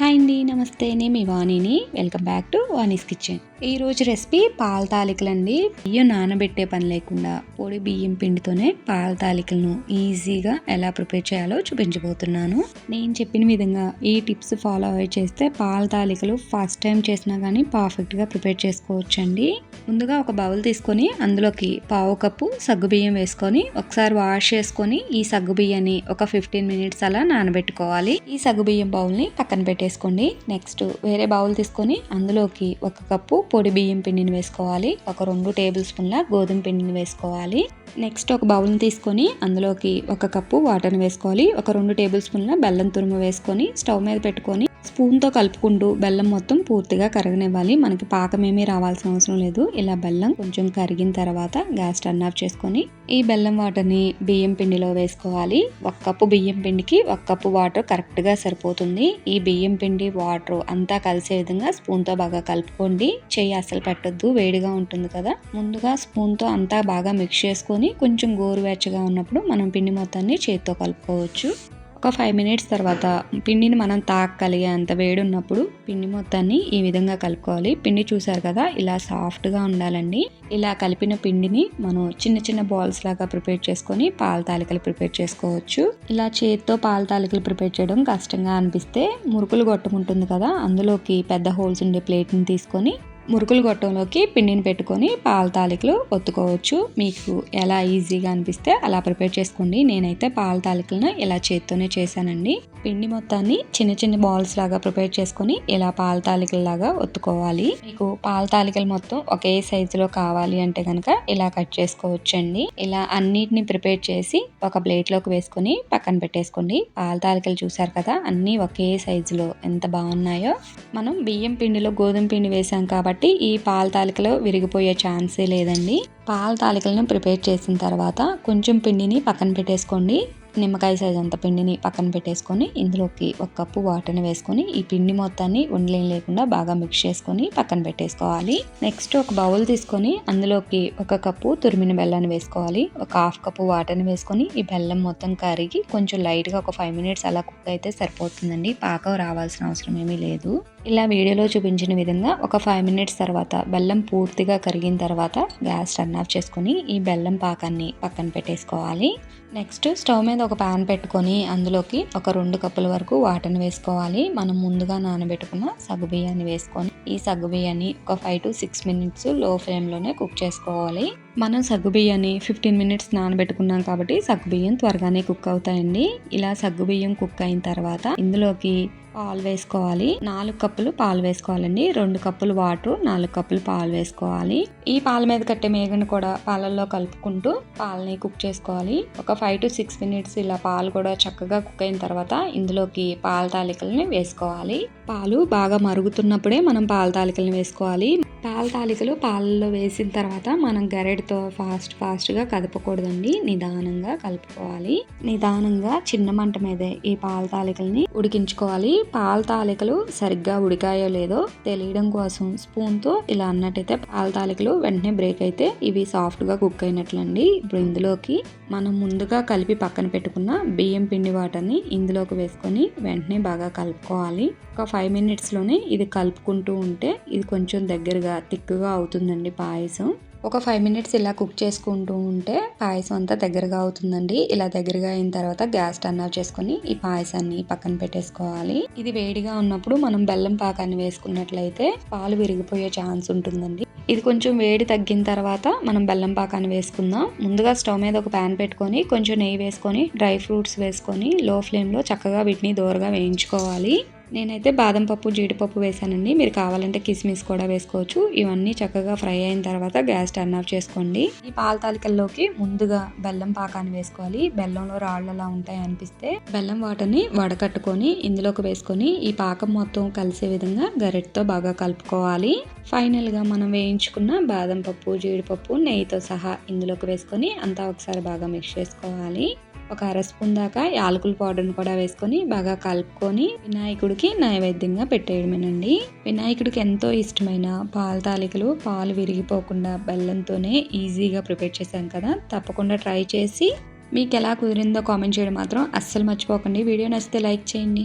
Hi అండి నమస్తే. నేను మీ వాణిని. Welcome back to Vani's kitchen. ఈ రోజు రెసిపీ పాల తాలికలండి. బియ్యం నానబెట్టే పని లేకుండా పొడి బియ్యం పిండితోనే పాల తాలికలను ఈజీగా ఎలా ప్రిపేర్ చేయాలో చూపించబోతున్నాను. నేను చెప్పిన విధంగా ఈ టిప్స్ ఫాలో అయ్యి చేస్తే పాల తాలికలు ఫస్ట్ టైం చేసినా కానీ పర్ఫెక్ట్గా ప్రిపేర్ చేసుకోవచ్చండి. ముందుగా ఒక బౌల్ తీసుకొని అందులోకి పావు కప్పు సగ్గు బియ్యం వేసుకొని ఒకసారి వాష్ చేసుకొని ఈ సగ్గు బియ్యాన్ని ఒక ఫిఫ్టీన్ మినిట్స్ అలా నానబెట్టుకోవాలి. ఈ సగ్గు బియ్యం బౌల్ని పక్కన వేసుకోండి. నెక్స్ట్ వేరే బౌల్ తీసుకొని అందులోకి ఒక కప్పు పొడి బియ్యం పిండిని వేసుకోవాలి. ఒక రెండు టేబుల్ స్పూన్ల గోధుమ పిండిని వేసుకోవాలి. నెక్స్ట్ ఒక బౌల్ని తీసుకొని అందులోకి ఒక కప్పు వాటర్ని వేసుకోవాలి. ఒక రెండు టేబుల్ స్పూన్ల బెల్లం తురుము వేసుకొని స్టవ్ మీద పెట్టుకొని స్పూన్తో కలుపుకుంటూ బెల్లం మొత్తం పూర్తిగా కరగనివ్వాలి. మనకి పాకం ఏమీ రావాల్సిన అవసరం లేదు. ఇలా బెల్లం కొంచెం కరిగిన తర్వాత గ్యాస్ టర్న్ ఆఫ్ చేసుకొని ఈ బెల్లం వాటర్ని బియ్యం పిండిలో వేసుకోవాలి. ఒక కప్పు బియ్యం పిండికి ఒక కప్పు వాటర్ కరెక్ట్గా సరిపోతుంది. ఈ బియ్యం పిండి వాటర్ అంతా కలిసే విధంగా స్పూన్తో బాగా కలుపుకోండి. చెయ్యి అసలు పెట్టద్దు వేడిగా ఉంటుంది కదా. ముందుగా స్పూన్తో అంతా బాగా మిక్స్ చేసుకొని కొంచెం గోరువెచ్చగా ఉన్నప్పుడు మనం పిండి మొత్తాన్ని చేతితో కలుపుకోవచ్చు. ఒక ఫైవ్ మినిట్స్ తర్వాత పిండిని మనం తాకాలి అంత వేడి ఉన్నప్పుడు పిండి మొత్తాన్ని ఈ విధంగా కలుపుకోవాలి. పిండి చూసారు కదా ఇలా సాఫ్ట్గా ఉండాలండి. ఇలా కలిపిన పిండిని మనం చిన్న చిన్న బాల్స్ లాగా ప్రిపేర్ చేసుకొని పాల తాలికలు ప్రిపేర్ చేసుకోవచ్చు. ఇలా చేతితో పాల తాలికలు ప్రిపేర్ చేయడం కష్టంగా అనిపిస్తే మురుకులు గొట్టం కదా అందులోకి పెద్ద హోల్స్ ఉండే ప్లేట్ని తీసుకొని మురుకులు గొట్టంలోకి పిండిని పెట్టుకొని పాల తాలికలు ఒత్తుకోవచ్చు. మీకు ఎలా ఈజీగా అనిపిస్తే అలా ప్రిపేర్ చేసుకోండి. నేనైతే పాల తాలికలను ఇలా చేత్తోనే చేశానండి. పిండి మొత్తాన్ని చిన్న చిన్న బాల్స్ లాగా ప్రిపేర్ చేసుకొని ఇలా పాల తాలికలలాగా ఒత్తుకోవాలి. మీకు పాల తాలికలు మొత్తం ఒకే సైజులో కావాలి అంటే కనుక ఇలా కట్ చేసుకోవచ్చండి. ఇలా అన్నిటిని ప్రిపేర్ చేసి ఒక ప్లేట్లోకి వేసుకొని పక్కన పెట్టేసుకోండి. పాల తాలికలు చూసారు కదా అన్నీ ఒకే సైజులో ఎంత బాగున్నాయో. మనం బియ్యం పిండిలో గోధుమ పిండి వేసాం కాబట్టి కాబట్టి ఈ పాల తాలికలు విరిగిపోయే ఛాన్సే లేదండి. పాల తాలికలను ప్రిపేర్ చేసిన తర్వాత కొంచెం పిండిని పక్కన పెట్టేసుకోండి. నిమ్మకాయ సైజ్ అంత పిండిని పక్కన పెట్టేసుకొని ఇందులోకి ఒక కప్పు వాటర్ని వేసుకొని ఈ పిండి మొత్తాన్ని ఉండలేం లేకుండా బాగా మిక్స్ చేసుకొని పక్కన పెట్టేసుకోవాలి. నెక్స్ట్ ఒక బౌల్ తీసుకొని అందులోకి ఒక కప్పు తురిమిన బెల్లాన్ని వేసుకోవాలి. ఒక హాఫ్ కప్పు వాటర్ని వేసుకొని ఈ బెల్లం మొత్తం కరిగి కొంచెం లైట్గా ఒక ఫైవ్ మినిట్స్ అలా కుక్ అయితే సరిపోతుందండి. పాకం రావాల్సిన అవసరం ఏమీ లేదు. ఇలా వీడియోలో చూపించిన విధంగా ఒక ఫైవ్ మినిట్స్ తర్వాత బెల్లం పూర్తిగా కరిగిన తర్వాత గ్యాస్ టర్న్ ఆఫ్ చేసుకొని ఈ బెల్లం పాకాన్ని పక్కన పెట్టేసుకోవాలి. నెక్స్ట్ స్టవ్ మీద ఒక ప్యాన్ పెట్టుకొని అందులోకి ఒక రెండు కప్పుల వరకు వాటర్ని వేసుకోవాలి. మనం ముందుగా నానబెట్టుకున్న సగ్గు బియ్యాన్ని వేసుకొని ఈ సగ్గు బియ్యాన్ని ఒక ఫైవ్ టు సిక్స్ మినిట్స్లో ఫ్లేమ్లోనే కుక్ చేసుకోవాలి. మనం సగ్గు బియ్యాన్ని ఫిఫ్టీన్ మినిట్స్ నానబెట్టుకున్నాం కాబట్టి సగ్గు బియ్యం త్వరగానే కుక్ అవుతాయండి. ఇలా సగ్గు బియ్యం కుక్ అయిన తర్వాత ఇందులోకి పాలు వేసుకోవాలి. నాలుగు కప్పులు పాలు వేసుకోవాలండి. రెండు కప్పులు వాటర్ నాలుగు కప్పులు పాలు వేసుకోవాలి. ఈ పాల మీద కట్టే మేగను కూడా పాలల్లో కలుపుకుంటూ పాలని కుక్ చేసుకోవాలి. ఒక ఫైవ్ టు సిక్స్ మినిట్స్ ఇలా పాలు కూడా చక్కగా కుక్ అయిన తర్వాత ఇందులోకి పాల తాలికల్ని వేసుకోవాలి. పాలు బాగా మరుగుతున్నప్పుడే మనం పాల తాలికలను వేసుకోవాలి. పాల తాలికలు పాలలో వేసిన తర్వాత మనం గరెడతో ఫాస్ట్ ఫాస్ట్గా కదపకూడదండి. నిదానంగా కలుపుకోవాలి. నిదానంగా చిన్న మంట మీదే ఈ పాల తాలికల్ని ఉడికించుకోవాలి. పాల తాలికలు సరిగ్గా ఉడికాయో లేదో తెలియడం కోసం స్పూన్తో ఇలా అన్నట్టయితే పాల తాలికలు వెంటనే బ్రేక్ అయితే ఇవి సాఫ్ట్గా కుక్ అయినట్లండి. ఇప్పుడు ఇందులోకి మనం ముందుగా కలిపి పక్కన పెట్టుకున్న బియ్యం పిండి వాటర్ని ఇందులోకి వేసుకొని వెంటనే బాగా కలుపుకోవాలి. ఒక ఫైవ్ మినిట్స్లోనే ఇది కలుపుకుంటూ ఉంటే ఇది కొంచెం దగ్గరగా థిక్గా అవుతుందండి పాయసం. ఒక ఫైవ్ మినిట్స్ ఇలా కుక్ చేసుకుంటూ ఉంటే పాయసం అంతా దగ్గరగా అవుతుందండి. ఇలా దగ్గరగా అయిన తర్వాత గ్యాస్ టర్న్ ఆఫ్ చేసుకొని ఈ పాయసాన్ని పక్కన పెట్టేసుకోవాలి. ఇది వేడిగా ఉన్నప్పుడు మనం బెల్లం పాకాన్ని వేసుకున్నట్లయితే పాలు విరిగిపోయే ఛాన్స్ ఉంటుందండి. ఇది కొంచెం వేడి తగ్గిన తర్వాత మనం బెల్లం పాకాన్ని వేసుకుందాం. ముందుగా స్టవ్ మీద ఒక ప్యాన్ పెట్టుకొని కొంచెం నెయ్యి వేసుకొని డ్రై ఫ్రూట్స్ వేసుకొని లో ఫ్లేమ్లో చక్కగా వీటిని దూరగా వేయించుకోవాలి. నేనైతే బాదం పప్పు జీడిపప్పు వేసానండి మీరు కావాలంటే కిస్మిస్ కూడా వేసుకోవచ్చు. ఇవన్నీ చక్కగా ఫ్రై అయిన తర్వాత గ్యాస్ టర్న్ ఆఫ్ చేసుకోండి. ఈ పాల తాలికల్లోకి ముందుగా బెల్లం పాకాన్ని వేసుకోవాలి. బెల్లంలో రాళ్ళలా ఉంటాయి అనిపిస్తే బెల్లం వాటర్ని వడకట్టుకొని ఇందులోకి వేసుకొని ఈ పాకం మొత్తం కలిసే విధంగా గరెట్తో బాగా కలుపుకోవాలి. ఫైనల్గా మనం వేయించుకున్న బాదం పప్పు జీడిపప్పు నెయ్యితో సహా ఇందులోకి వేసుకొని అంతా ఒకసారి బాగా మిక్స్ చేసుకోవాలి. ఒక అర స్పూన్ దాకా యాలకుల పౌడర్ని కూడా వేసుకొని బాగా కలుపుకొని వినాయకుడికి నైవేద్యంగా పెట్టేయడమేనండి. వినాయకుడికి ఎంతో ఇష్టమైన పాల తాలికలు పాలు విరిగిపోకుండా బెల్లంతోనే ఈజీగా ప్రిపేర్ చేశాం కదా. తప్పకుండా ట్రై చేసి మీకు ఎలా కుదిరిందో కామెంట్ చేయడం మాత్రం అస్సలు మర్చిపోకండి. వీడియో నచ్చితే లైక్ చేయండి.